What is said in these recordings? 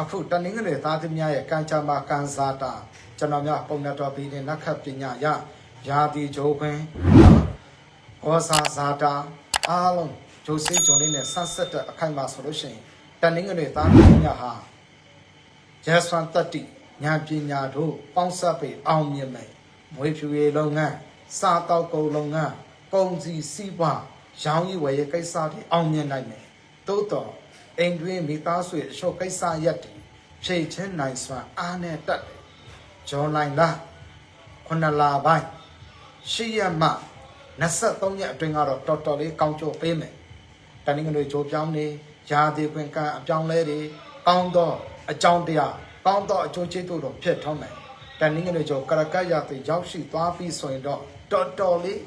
အခုတနင်္ဂနွေသားသမီးများရဲ့ကံကြမ္မာကံစားတာကျွန်တော်များပုံနဲ့တော်ပြီးတဲ့နက္ခတ်ပညာရယာတိဂျိုးခွင်ဩဇာဇာတာအားလုံးဂျိုးစိတ်ဂျုံလေးနဲ့ဆက်ဆက်တဲ့အခိုင်အမာဆိုလို့ရှိရင်တနင်္ဂနွေသားသမီးများဟာရဲစွမ်းတတ္တိဉာဏ်ပညာတို့ပေါင်းစပ်ပြီးအောင်မြင်မယ်မွေးဖြူရေးလုပ်ငန်းစားတောက်ကုန်လုပ်ငန်းကုန်စည်စီးပွားရောင်းရည်ဝယ်ရေးကိစ္စတွေအောင်မြင်နိုင်မယ်သို့တော့ အိမ်တွင်းမိသားစုရဲ့အလျှော့ကိစ္စရက်တွေဖြည့်ချင်းနိုင်စွာအားနဲ့တက်တယ်ဂျွန်လိုင်းလားခုနလာပိုင်းရှိရမှ23ရက်အတွင်းကတော့တော်တော်လေးကောင်းကျိုးပေးမယ်တနင်္ဂနွေကြိုးပြောင်းနေရာသီခွင်ကံအပြောင်းလဲတွေကောင်းသောအကြောင်းတရားကောင်းသောအကျိုးကျေးဇူးတော်ဖြစ်ထောင်းမယ်တနင်္ဂနွေကြိုကရကတ်ရတဲ့ရောက်ရှိသွားပြီးဆိုရင်တော့တော်တော်လေး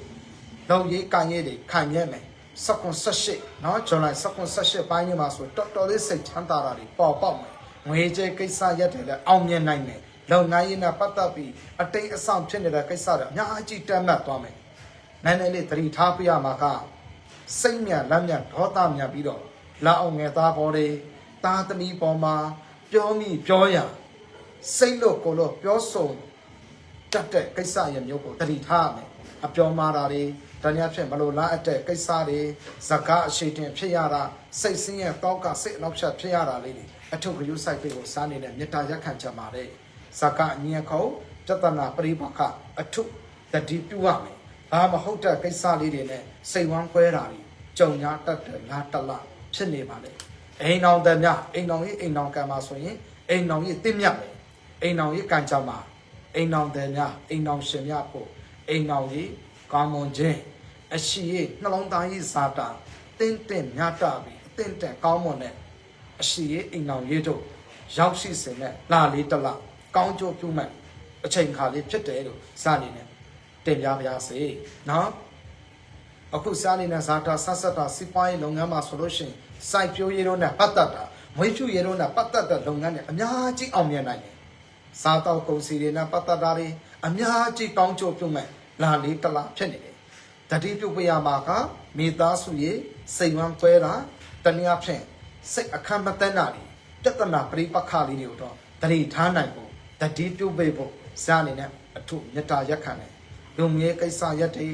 လုံရေးကံရေးတွေခံရမယ် စကွန်ဆက်ရှိเนาะဇွန်လစကွန်ဆက်ရှိပိုင်းမှာဆိုတော်တော်လေးစိတ်ချမ်းသာတာတွေပေါ်ပေါက်မယ်ငွေကြေးကိစ္စရက်တွေလည်းအောင်မြင်နိုင်မယ်လုံငန်းရေးနဲ့ပတ်သက်ပြီးအတိတ်အဆောင်ဖြစ်နေတဲ့ကိစ္စတွေအများကြီးတက်မှတ်သွားမယ်နည်းနည်းလေးသတိထားပြရမှာကစိတ်မြန်လက်မြန်ဒေါသမြန်ပြီးတော့လာအောင်ငယ်သားပေါ်တွေသားသမီးပေါ်မှာပြောမိပြောရစိတ်လို့ကိုယ်လို့ပြောဆိုတတ်တဲ့ကိစ္စရမျိုးကိုသတိထားရမယ် အပြောမှားတာတွေတနည်းအားဖြင့်မလို့လားအပ်တဲ့ကိစ္စတွေဇကာအရှိတင်ဖြစ်ရတာစိတ်ဆင်းရဲတောက်ကစိတ်အနောက်ချက်ဖြစ်ရတာလေးတွေအထုပ်ကယူဆိုင်ပေကိုစားနေတဲ့မေတ္တာရက်ခံချက်ပါတယ်ဇကာအညံခုံတတနာပရိပခအထုတတိပြုရမယ်ဘာမဟုတ်တဲ့ကိစ္စလေးတွေနဲ့စိတ်ဝမ်းကွဲတာတွေကြုံညာတတ်တဲ့လားတလားဖြစ်နေပါလေအိမ်အောင်တဲ့များအိမ်အောင်ရေးအိမ်အောင်ကံပါဆိုရင်အိမ်အောင်ရေးတင့်မြတ်မယ်အိမ်အောင်ရေးကံကြမှာအိမ်အောင်တဲ့များအိမ်အောင်ရှင်များဖို့ အိမ်အောင်ရေးကောင်းမွန်ခြင်းအရှိရေးနှလုံးသားရေးဇာတာတင်းတင်းမြတ်တာပြီးအတင်းတန်ကောင်းမွန်တဲ့အရှိရေးအိမ်အောင်ရေးတို့ရောက်ရှိစင်တဲ့လာလေးတစ်လကောင်းကျိုးပြုမဲ့အချိန်ခါလေးဖြစ်တယ်လို့စနေတယ်တင်ပြပါရစေနော်အခုစားနေတဲ့ဇာတာဆက်ဆက်တာစီးပွားရေးလုပ်ငန်းမှာဆိုလို့ရှိရင်စိုက်ပျိုးရေးတို့နဲ့ပတ်သက်တာမွေးဖြူရေးတို့နဲ့ပတ်သက်တဲ့လုပ်ငန်းတွေအများကြီးအောင်မြင်နိုင်တယ်စားတော့ကုန်စည်တွေနဲ့ပတ်သက်တာတွေအများကြီးကောင်းကျိုးပြုမဲ့ လာလေးတစ်လဖြစ်နေတယ်တတိပြုတ်ပြရမှာကမိသားစုရဲ့စိတ်ဝမ်းကွဲတာတနည်းအားဖြင့်စိတ်အခမ်းမတန်းတာတွေပြဿနာပြိပက္ခလေးတွေကိုတော့တတိထားနိုင်ဖို့တတိပြုတ်ပြဖို့ဇာအနေနဲ့အထုမေတ္တာရက်ခံတယ်လူငယ်ကိစ္စရက်တွေ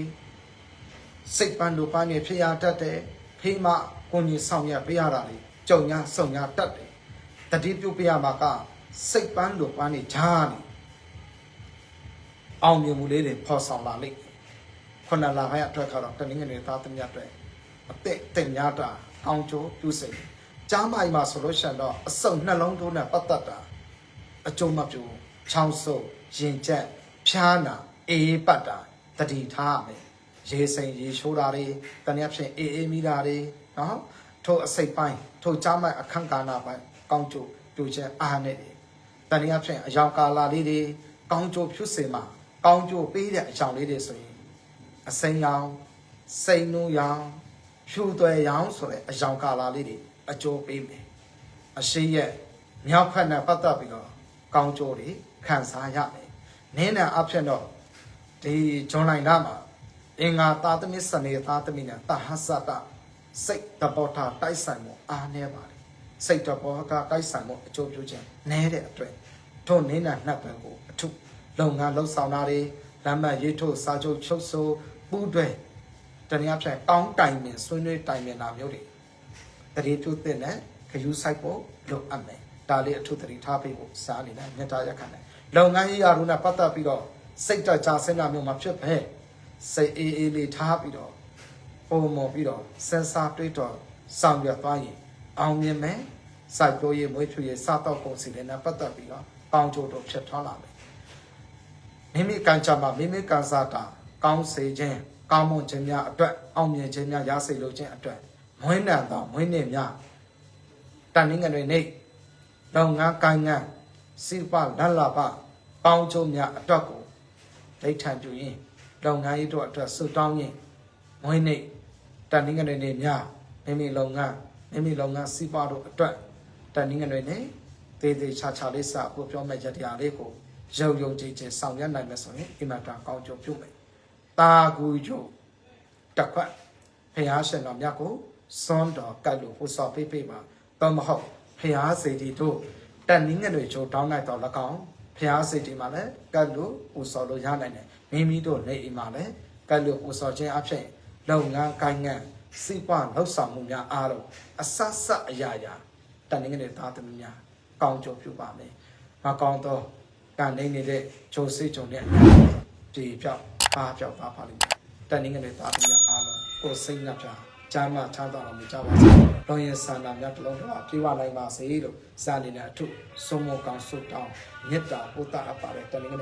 စိတ်ပန်းတို့ပန်းတွေဖြစ်ရတတ်တယ်ဖိမကိုကြီးဆောင်ရပေးရတာလေကြုံညာစုံညာတတ်တယ်တတိပြုတ်ပြရမှာကစိတ်ပန်းတို့ပန်းတွေဂျားနေ အောင်မြင်မှုလေးတွေဖော်ဆောင်လာလိမ့်မယ်ခုနလာပိုင်းအတွက်ကတော့တနင်္ဂနွေသားသမီးအတွက်အသက်တင်များတာကောင်းကျိုးပြုစိတ်ကြားမိုင်မှာဆိုလို့ရှိရင်တော့အစုံနှလုံးသွင်းနဲ့ပတ်သက်တာအကျုံးမပြူချောင်းဆုပ်ရင်ကျက်ဖြားနာအေးပတ်တာတတိထားရမယ်ရေစိမ်ရေရှိုးတာတွေတနည်းအားဖြင့်အေးအေးမိတာတွေနော်ထို့အစိတ်ပိုင်းထို့ကြားမိုင်အခန့်ကာနာပိုင်းကောင်းကျိုးပြုခြင်းအားနဲ့တွေတနည်းအားဖြင့်အယောင်ကာလာလေးတွေကောင်းကျိုးပြုစေမှာ ကောင်းကျိုးပေးတဲ့အကြောင်းလေးတွေဆိုရင်အစိမ်းရောင်စိန်နူးရောင်ဖြူသွဲရောင်ဆိုတဲ့အယောင်ကာလာလေးတွေအကျိုးပေးမယ်အရှိရဲ့မြောက်ဖက်နဲ့ပတ်သက်ပြီးတော့ကောင်းကျိုးတွေခံစားရမယ်နင်းနဲ့အဖြစ်တော့ဒီဂျွန်လိုင်းကမှာအင်္ဂါသာသမီစနေသာသမီနဲ့တဟဆတစိတ်တပေါ်တာတိုက်ဆိုင်မှုအားနေပါလေစိတ်တပေါ်တာတိုက်ဆိုင်မှုအကျိုးပြုခြင်းနဲတဲ့အတွက်ထို့နင်းနဲ့နှက်ပံကိုအထု လုပ်ငန်းလှုပ်ဆောင်တာတွေလမ်းမရေးထုတ်စာချုပ်ချုပ်ဆိုပူးတွဲတနည်းအားဖြင့်ကောင်းတိုင်ပင်ဆွေးနွေးတိုင်ပင်တာမျိုးတွေတတိပြုတဲ့နဲ့ခယူဆိုင်ဖို့လုပ်အပ်မယ်ဒါလေးအထုတတိထားပေးဖို့စားနေတယ်မေတ္တာရက်ခံတယ်လုပ်ငန်းရေးရာတို့နဲ့ပတ်သက်ပြီးတော့စိတ်တကြဆင်းတာမျိုးမှာဖြစ်ပဲစိတ်အေးအေးလေးထားပြီးတော့ပုံမော်ပြီးတော့စင်စာတွေးတော့ဆောင်ရွက်သွားရင်အောင်မြင်မယ်စိုက်ပျိုးရေးမွေးဖြူရေးစားတော့ကုန်စီတွေနဲ့ပတ်သက်ပြီးတော့ကောင်းကျိုးတို့ဖြစ်ထွန်းလာမယ် မိမိကံကြမှာမိမိကံစားတာကောင်းစေခြင်းကောင်းမွန်ခြင်းများအတွက်အောင်မြင်ခြင်းများရစေလိုခြင်းအတွက်မွေးနံသောမွေးနေ့များတန်ငင်ငယ်တွေနေလုပ်ငန်းကိုင်းငန်းစိပလတ်လာပပေါင်းချုံများအတွက်ကိုဒိဋ္ဌံပြုရင်လုပ်ငန်းရေးတို့အတွက်ဆုတောင်းရင်မွေးနေ့တန်ငင်ငယ်တွေနေများမိမိလုပ်ငန်းမိမိလုပ်ငန်းစိပတို့အတွက်တန်ငင်ငယ်တွေနေသေးသေးချာချာလေးစအခုပြောမဲ့ရတရားလေးကို ရုံရုံကြည်ကြည်ဆောင်ရွက်နိုင်မယ်ဆိုရင်အင်မတန်ကောင်းကျိုးပြုမယ်။တာကူကျိုးတစ်ခွက်ဖះရှင်တော်မြတ်ကိုစွန်းတော်ကတ်လို့ဟိုစော်ပေးပေးပါတော့မဟုတ်ဖះစေတီတို့တတက်နည်းငယ်တွေချိုးတောင်းလိုက်တော့၎င်းဖျားစိတ်ဒီမှာလည်းကတ်လို့ပူစော်လို့ရနိုင်တယ်မိမိတို့နေအိမ်မှာလည်းကတ်လို့ပူစော်ခြင်းအဖြစ်လုပ်ငန်းကိုင်းငန်းစိပွားလှုပ်ဆောင်မှုများအားလုံးအဆတ်ဆက်အရာရာတက်နည်းငယ်တွေသားသမီးများကောင်းကြုံပြုပါမယ်မကောင်းတော့ ကနေနေတဲ့ဂျိုစိတ်ဂျုံနဲ့ဒီပြောက်ပါပြောက်ပါပါလိမ့်မယ်တက်နည်းငယ်တွေသားသမီးများအားလုံးကိုယ်စိတ်နှပြချမ်းသာချမ်းသာတော်မူကြပါစေ။လောရင်ဆန္ဒများတစ်လုံးတစ်ပါးပြေဝနိုင်ပါစေလို့စာနေတဲ့အထုဆုံးမကောင်းဆုတောင်းမေတ္တာပို့တာအပ်ပါတယ်တနင်္ဂနွေ